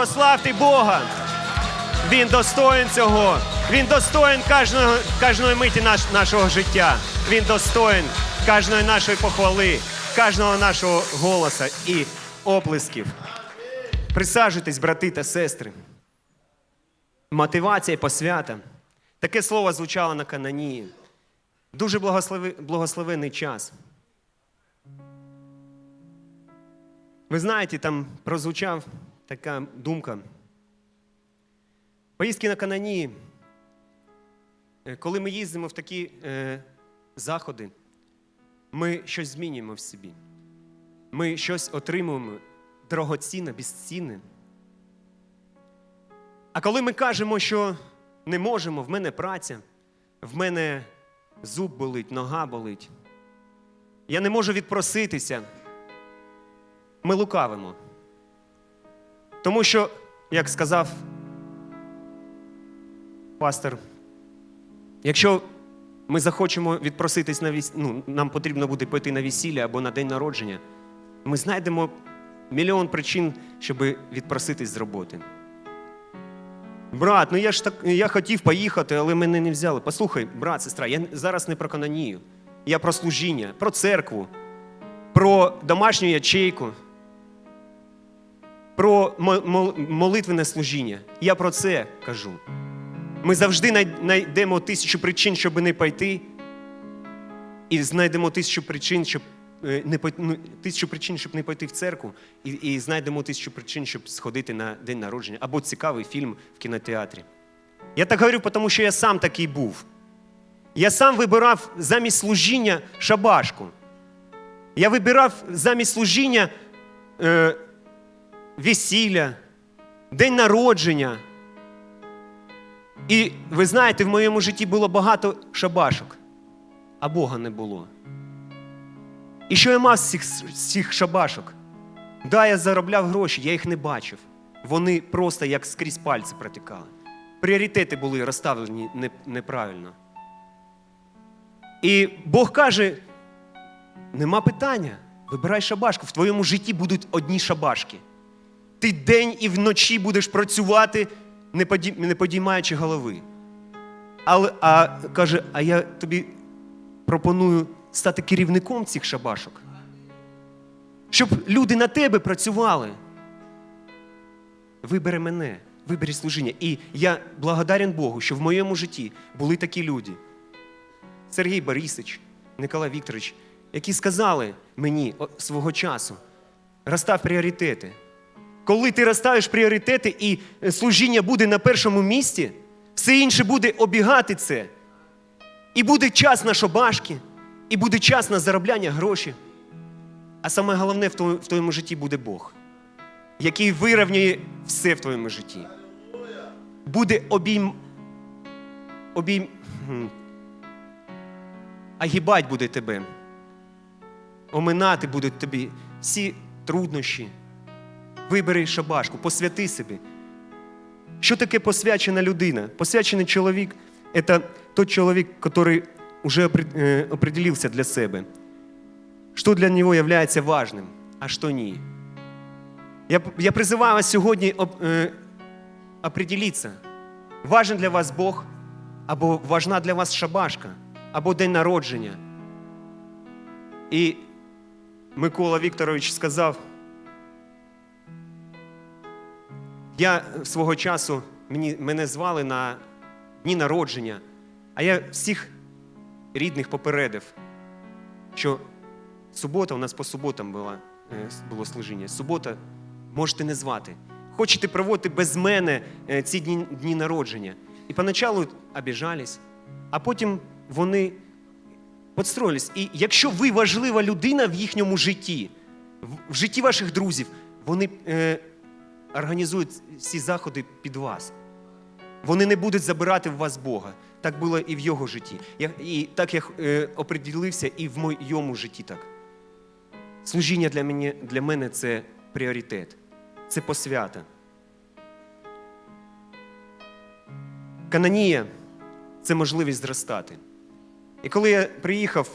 прославте Бога. Він достоин цього. Він достоин кожного, кожної миті наш, нашого життя. Він достоин кожної нашої похвали, кожного нашого голоса і оплесків. Присаджуйтесь, брати та сестри. Мотивація, посвята. Таке слово звучало на Кананії. Дуже благослови, благословенний час. Ви знаєте, там прозвучав така думка. Поїздки на Кананії, е, коли ми їздимо в такі е, заходи, ми щось змінюємо в собі. Ми щось отримуємо дорогоцінне, безцінне. А коли ми кажемо, що не можемо, в мене праця, в мене зуб болить, нога болить, я не можу відпроситися, ми лукавимо. Тому що, як сказав пастор, якщо ми захочемо відпроситись на віс... ну, нам потрібно буде пойти на весілля або на день народження, ми знайдемо мільйон причин, щоб відпроситись з роботи. Брат, ну я ж так я хотів поїхати, але мене не взяли. Послухай, брат, сестра, я зараз не про канонію. Я про служіння, про церкву, про домашню ячейку, про мо- мо- молитвене служіння. Я про це кажу. Ми завжди най- знайдемо тисячу причин, щоб не пойти, і знайдемо тисячу причин, щоб е, не ну, тисячу причин, щоб не пойти в церкву, і, і знайдемо тисячу причин, щоб сходити на день народження або цікавий фільм в кінотеатрі. Я так говорю, тому що я сам такий був. Я сам вибирав замість служіння шабашку. Я вибирав замість служіння е, весілля, день народження. І ви знаєте, в моєму житті було багато шабашок, а Бога не було. І що я мав з цих, з цих шабашок? Да, я заробляв гроші, я їх не бачив. Вони просто як скрізь пальці протікали. Пріоритети були розставлені неправильно. І Бог каже: нема питання, вибирай шабашку. В твоєму житті будуть одні шабашки. Ти день і вночі будеш працювати, не, поді... не подіймаючи голови. Але а, каже, а я тобі пропоную стати керівником цих шабашок. Щоб люди на тебе працювали. Вибери мене, вибери служіння. І я благодарен Богу, що в моєму житті були такі люди. Сергій Борисович, Николай Вікторович, які сказали мені свого часу: розстав пріоритети. Коли ти розставиш пріоритети і е, служіння буде на першому місці, все інше буде обігати це. І буде час на шобашки, і буде час на заробляння грошей. А саме головне в твоєму, житті буде Бог, який вирівнює все в твоєму житті. Буде обійм. обійм. Агібать буде тебе. Оминати будуть тобі всі труднощі. Вибери шабашку, посвяти себе. Що таке посвячена людина? Посвячений чоловік це той чоловік, який вже определився для себе. Що для нього є важним, а що ні. Я, я призиваю вас сьогодні е, определитися, важен для вас Бог, або важна для вас шабашка, або день народження. І Микола Вікторович сказав, я свого часу, мені, мене звали на дні народження, а я всіх рідних попередив, що субота у нас по суботам була, е, було служіння. Субота можете не звати. Хочете проводити без мене е, ці дні, дні народження. І поначалу обіжались, а потім вони подстроїлись. І якщо ви важлива людина в їхньому житті, в житті ваших друзів, вони е, організують всі заходи під вас. Вони не будуть забирати в вас Бога. Так було і в його житті. Я, і так я е, оприділився і в моєму житті так. Служіння для мене, для мене це пріоритет, це посвята. Кананія це можливість зростати. І коли я приїхав,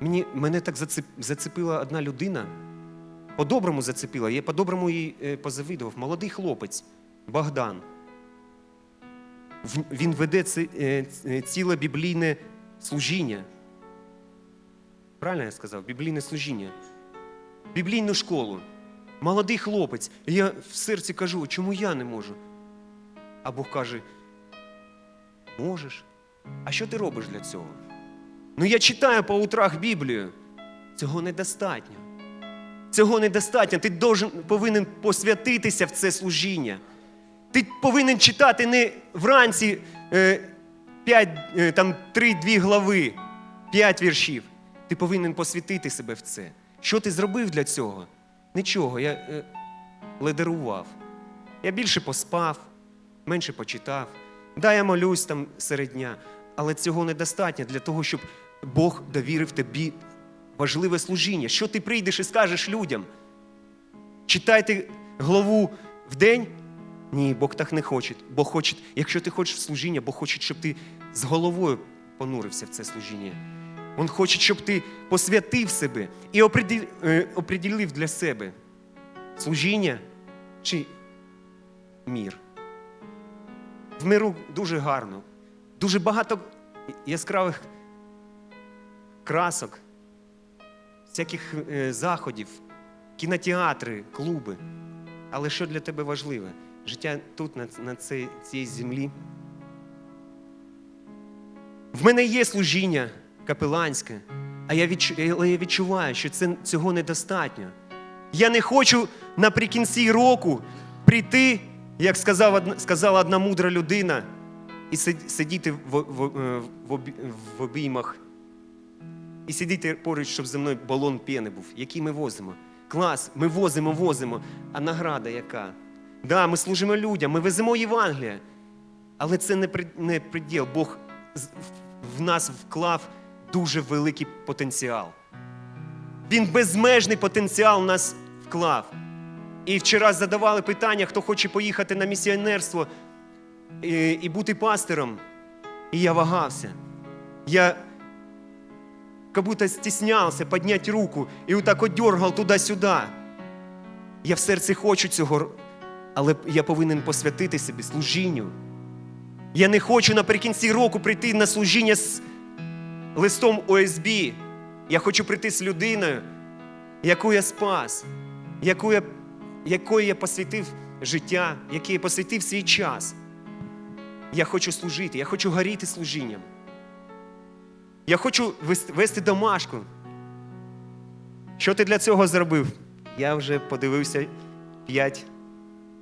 мені, мене так зацеп, зацепила одна людина, по-доброму зацепила, я по-доброму їй е, позавидував, молодий хлопець. Богдан. Він веде е, ц- ціле біблійне служіння. Правильно я сказав? Біблійне служіння. Біблійну школу. Молодий хлопець. І я в серці кажу, чому я не можу? А Бог каже: можеш. А що ти робиш для цього? Ну я читаю по утрах Біблію. Цього недостатньо. Цього недостатньо. Ти повинен посвятитися в це служіння. Ти повинен читати не вранці е, 5, е, там 3-2 глави, 5 віршів. Ти повинен посвятити себе в це. Що ти зробив для цього? Нічого, я е, ледерував. Я більше поспав, менше почитав. Да, я молюсь там серед дня, але цього недостатньо для того, щоб Бог довірив тобі важливе служіння. Що ти прийдеш і скажеш людям? Читайте главу в день? Ні, Бог так не хоче. Бог хоче, якщо ти хочеш служіння, Бог хоче, щоб ти з головою понурився в це служіння. Він хоче, щоб ти посвятив себе і е, оприділив для себе служіння чи мір. В миру дуже гарно, дуже багато яскравих красок, всяких е, заходів, кінотеатри, клуби. Але що для тебе важливе? Життя тут, на, цій, землі. В мене є служіння капеланське, а я але я відчуваю, що це, цього недостатньо. Я не хочу наприкінці року прийти, як сказала одна мудра людина, і сидіти в обіймах і сидіти поруч, щоб зі мною балон піни був, який ми возимо. Клас, ми возимо, возимо. А награда яка? Да, ми служимо людям, ми веземо Євангелія. Але це не, не приділ. Бог в- нас вклав дуже великий потенціал. Він безмежний потенціал в нас вклав. І вчора задавали питання, хто хоче поїхати на місіонерство і, і бути пастором. І я вагався. Я как будто стеснялся поднять руку і отак от дергав туди-сюди. Я в серці хочу цього, але я повинен посвятити собі служінню. Я не хочу наприкінці року прийти на служіння з листом ОСБ. Я хочу прийти з людиною, яку я спас, яку я, якої я посвятив життя, якій я посвятив свій час. Я хочу служити, я хочу горіти служінням. Я хочу вести, домашку. Що ти для цього зробив? Я вже подивився 5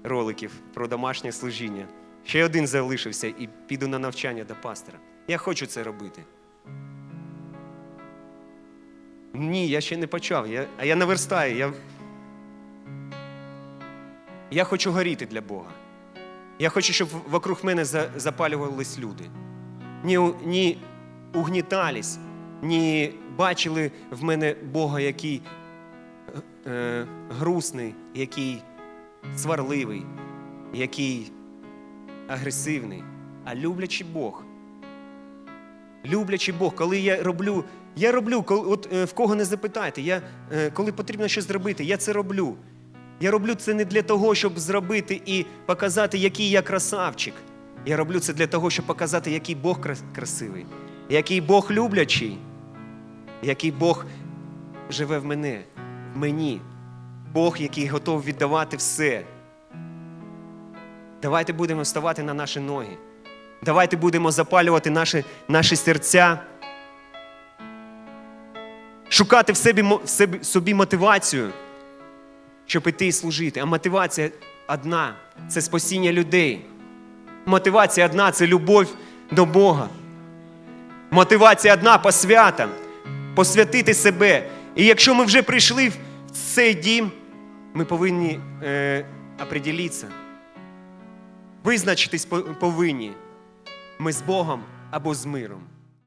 роликів про домашнє служіння. Ще один залишився і піду на навчання до пастора. Я хочу це робити. Ні, я ще не почав. Я, а я наверстаю. Я, я хочу горіти для Бога. Я хочу, щоб вокруг мене запалювались люди. Ні, ні угнітались, ні бачили в мене Бога, який е, е, грустний, який сварливий, який агресивний, а люблячий Бог. Люблячий Бог, коли я роблю, я роблю, коли, от е, в кого не запитайте, я, е, коли потрібно щось зробити, я це роблю. Я роблю це не для того, щоб зробити і показати, який я красавчик. Я роблю це для того, щоб показати, який Бог красивий, який Бог люблячий, який Бог живе в мене, в мені. Бог, який готов віддавати все. Давайте будемо вставати на наші ноги. Давайте будемо запалювати наші, наші серця, шукати в собі, в собі, собі мотивацію, щоб іти і служити. А мотивація одна це спасіння людей. Мотивація одна це любов до Бога. Мотивація одна посвята, посвятити себе. І якщо ми вже прийшли в цей дім, ми повинні е, определитися. Визначитись по- повинні. Ми з Богом або з миром.